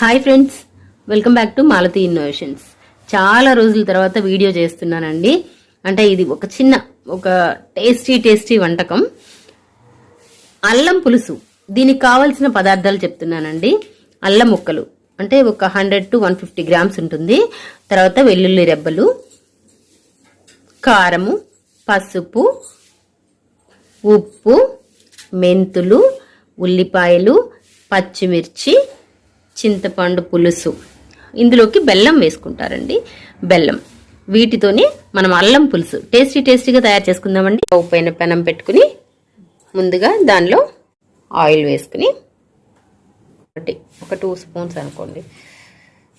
Hi friends welcome back to Malathi innovations. చాలా రోజుల తర్వాత వీడియో చేస్తున్నానండి. అంటే ఇది ఒక చిన్న ఒక టేస్టీ టేస్టీ వంటకం. అల్లం పులుసు. దీనికి కావలసిన పదార్థాలు చెప్తున్నానండి. అల్లం ముక్కలు. అంటే ఒక hundred to one fifty grams ఉంటుంది. తర్వాత వెల్లుల్లి రెబ్బలు కారము పసుపు ఉప్పు మెంతులు ఉల్లిపాయలు పచ్చిమిర్చి చింతపండు పులుసు. ఇందులోకి బెల్లం వేసుకుంటారండి. బెల్లం. వీటితోనే మనం అల్లం పులుసు. టేస్టీ టేస్టీగా తయారు చేసుకుందామండి. స్టవ్ పైన పెనం పెట్టుకుని ముందుగా దానిలో ఆయిల్ వేసుకుని ఒకటి ఒక టూ స్పూన్స్ అనుకోండి.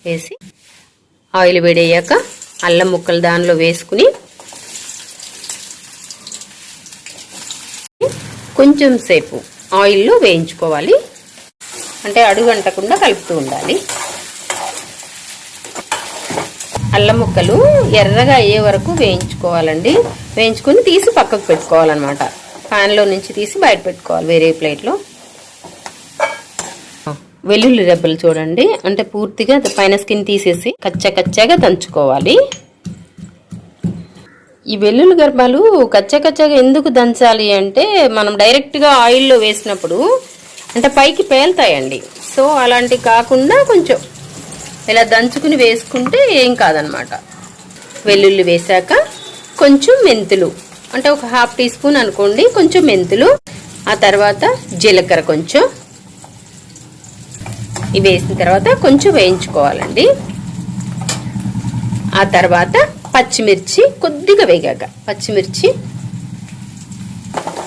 వేసి ఆయిల్ వేడయ్యాక అల్లం ముక్కలు దానిలో వేసుకుని కొంచెం సేపు ఆయిల్లో వేయించుకోవాలి. అంటే అడుగు అంటకుండా కలుపుతూ ఉండాలి. అల్లం ముక్కలు ఎర్రగా అయ్యే వరకు వేయించుకోవాలండి. వేయించుకొని తీసి పక్కకు పెట్టుకోవాలన్నమాట. ప్యాన్లో నుంచి తీసి బయట పెట్టుకోవాలి వేరే ప్లేట్లో. వెల్లుల్లి రెబ్బలు చూడండి. అంటే పూర్తిగా పైన స్కిన్ తీసేసి కచ్చా కచ్చాగా దంచుకోవాలి. ఈ వెల్లుల్లి గర్భాలు కచ్చా కచ్చాగా ఎందుకు దంచాలి అంటే మనం డైరెక్ట్గా ఆయిల్లో వేసినప్పుడు అంటే పైకి పేలుతాయండి. సో అలాంటివి కాకుండా కొంచెం ఇలా దంచుకుని వేసుకుంటే ఏం కాదనమాట. వెల్లుల్లి వేసాక కొంచెం మెంతులు అంటే ఒక హాఫ్ టీ స్పూన్ అనుకోండి కొంచెం మెంతులు ఆ తర్వాత జీలకర్ర కొంచెం. ఇవి వేసిన తర్వాత కొంచెం వేయించుకోవాలండి. ఆ తర్వాత పచ్చిమిర్చి కొద్దిగా వేగాక పచ్చిమిర్చి.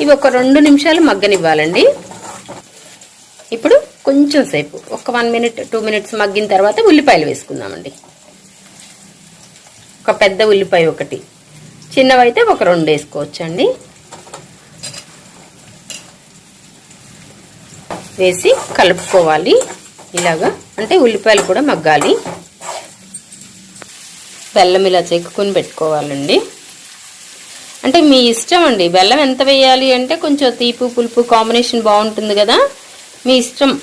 ఇవి ఒక రెండు నిమిషాలు మగ్గనివ్వాలండి. ఇప్పుడు కొంచెం సేపు ఒక వన్ మినిట్ టూ మినిట్స్ మగ్గిన తర్వాత ఉల్లిపాయలు వేసుకుందామండి. ఒక పెద్ద ఉల్లిపాయ ఒకటి. చిన్నవైతే ఒక రెండు వేసుకోవచ్చండి. వేసి కలుపుకోవాలి. ఇలాగా అంటే ఉల్లిపాయలు కూడా మగ్గాలి. బెల్లం ఇలా చెక్కుకొని పెట్టుకోవాలండి. అంటే మీ ఇష్టం అండి. బెల్లం ఎంత వేయాలి అంటే కొంచెం తీపి పులుపు కాంబినేషన్ బాగుంటుంది కదా. మీ ఇష్టం.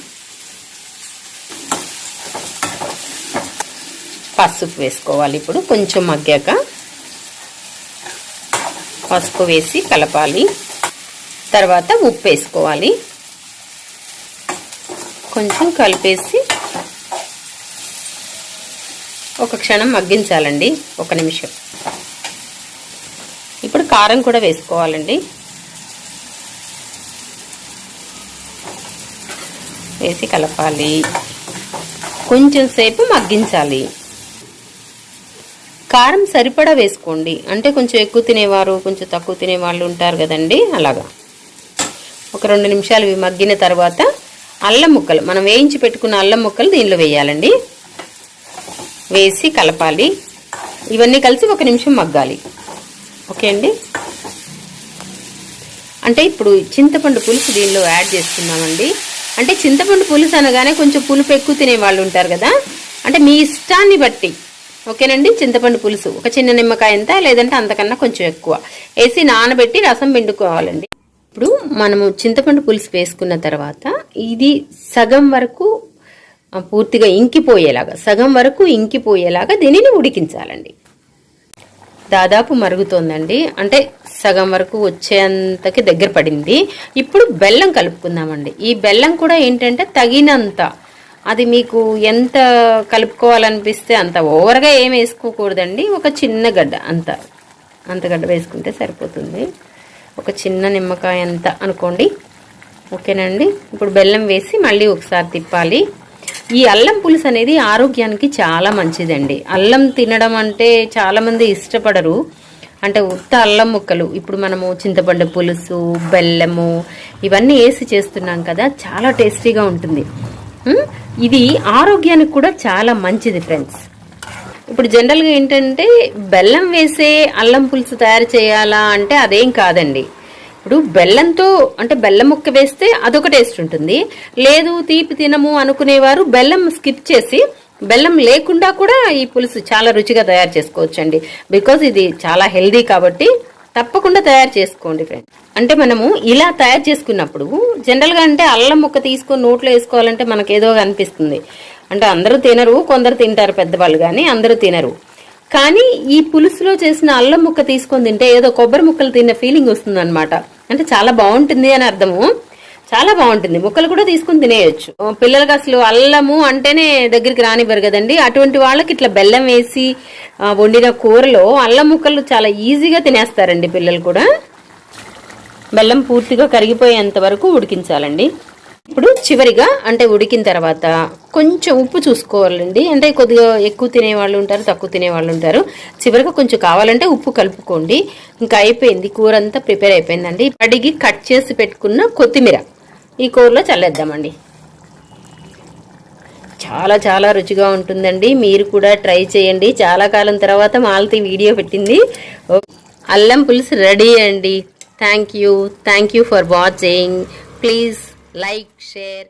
పసుపు వేసుకోవాలి ఇప్పుడు కొంచెం మగ్గాక. పసుపు వేసి కలపాలి. తర్వాత ఉప్పు వేసుకోవాలి. కొంచెం కలిపేసి ఒక క్షణం మగ్గించాలండి ఒక నిమిషం. ఇప్పుడు కారం కూడా వేసుకోవాలండి. వేసి కలపాలి. కొంచెం సేపు మగ్గించాలి. కారం సరిపడా వేసుకోండి. అంటే కొంచెం ఎక్కువ తినేవారు కొంచెం తక్కువ తినేవాళ్ళు ఉంటారు కదండి. అలాగా. ఒక రెండు నిమిషాలు ఇవి మగ్గిన తర్వాత అల్లం ముక్కలు మనం వేయించి పెట్టుకున్న అల్లం ముక్కలు దీనిలో వేయాలండి. వేసి కలపాలి. ఇవన్నీ కలిసి ఒక నిమిషం మగ్గాలి. ఓకే అండి? అంటే ఇప్పుడు చింతపండు పులుసు దీనిలో యాడ్ చేస్తున్నామండి అంటే చింతపండు పులుసు అనగానే కొంచెం పులుపు ఎక్కువ తినే వాళ్ళు ఉంటారు కదా? అంటే మీ ఇష్టాన్ని బట్టి. ఓకేనండి? చింతపండు పులుసు. ఒక చిన్న నిమ్మకాయ ఎంత లేదంటే అంతకన్నా కొంచెం ఎక్కువ. వేసి నానబెట్టి రసం పిండుకోవాలండి. ఇప్పుడు మనము చింతపండు పులుసు వేసుకున్న తర్వాత ఇది సగం వరకు పూర్తిగా ఇంకిపోయేలాగా సగం వరకు ఇంకిపోయేలాగా దీనిని ఉడికించాలండి. దాదాపు మరుగుతోందండి. అంటే సగం వరకు వచ్చేంతకి దగ్గర పడింది. ఇప్పుడు బెల్లం కలుపుకుందామండి. ఈ బెల్లం కూడా ఏంటంటే తగినంత. అది మీకు ఎంత కలుపుకోవాలనిపిస్తే అంత ఓవర్గా ఏం వేసుకోకూడదండి. ఒక చిన్న గడ్డ అంత. అంత గడ్డ వేసుకుంటే సరిపోతుంది. ఒక చిన్న నిమ్మకాయ అంత అనుకోండి. ఓకేనండి? ఇప్పుడు బెల్లం వేసి మళ్ళీ ఒకసారి తిప్పాలి. ఈ అల్లం పులుసు అనేది ఆరోగ్యానికి చాలా మంచిదండి. అల్లం తినడం అంటే చాలామంది ఇష్టపడరు. అంటే ఉత్త అల్లం ముక్కలు. ఇప్పుడు మనము చింతపండు పులుసు బెల్లము ఇవన్నీ వేసి చేస్తున్నాం కదా చాలా టేస్టీగా ఉంటుంది. ఇది ఆరోగ్యానికి కూడా చాలా మంచిది ఫ్రెండ్స్ ఇప్పుడు జనరల్గా ఏంటంటే బెల్లం వేసే అల్లం పులుసు తయారు చేయాలా అంటే అదేం కాదండి. ఇప్పుడు బెల్లంతో అంటే బెల్లం ముక్క వేస్తే అదొక టేస్ట్ ఉంటుంది. లేదు తీపి తినము అనుకునేవారు బెల్లం స్కిప్ చేసి బెల్లం లేకుండా కూడా ఈ పులుసు చాలా రుచిగా తయారు చేసుకోవచ్చండి. బికాజ్ ఇది చాలా హెల్దీ కాబట్టి తప్పకుండా తయారు చేసుకోండి ఫ్రెండ్ అంటే మనము ఇలా తయారు చేసుకున్నప్పుడు జనరల్గా అంటే అల్లం ముక్క తీసుకొని నోట్లో వేసుకోవాలంటే మనకు ఏదో అనిపిస్తుంది అంటే అందరూ తినరు కొందరు తింటారు పెద్దవాళ్ళు కానీ అందరూ తినరు. కానీ ఈ పులుసులో చేసిన అల్లం ముక్క తీసుకొని తింటే ఏదో కొబ్బరి ముక్కలు తిన్న ఫీలింగ్ వస్తుంది అంటే చాలా బాగుంటుంది అని అర్థము. చాలా బాగుంటుంది. ముక్కలు కూడా తీసుకుని తినేయచ్చు. పిల్లలకి అసలు అల్లము అంటేనే దగ్గరికి రానివ్వరు కదండి. అటువంటి వాళ్ళకి ఇట్లా బెల్లం వేసి వండిన కూరలో అల్లం ముక్కలు చాలా ఈజీగా తినేస్తారండి పిల్లలు కూడా. బెల్లం పూర్తిగా కరిగిపోయేంత వరకు ఉడికించాలండి. ఇప్పుడు చివరిగా అంటే ఉడికిన తర్వాత కొంచెం ఉప్పు చూసుకోవాలండి. అంటే కొద్దిగా ఎక్కువ తినేవాళ్ళు ఉంటారు తక్కువ తినేవాళ్ళు ఉంటారు. చివరిగా కొంచెం కావాలంటే ఉప్పు కలుపుకోండి. ఇంకా అయిపోయింది. కూర అంతా ప్రిపేర్ అయిపోయిందండి. అడిగి కట్ చేసి పెట్టుకున్న కొత్తిమీర. ఈ కూరలో చల్లేద్దామండి. చాలా చాలా రుచిగా ఉంటుందండి. మీరు కూడా ట్రై చేయండి. చాలా కాలం తర్వాత మాలతి వీడియో పెట్టింది. అల్లం పులుసు రెడీ అండి. Thank you thank you for watching please like share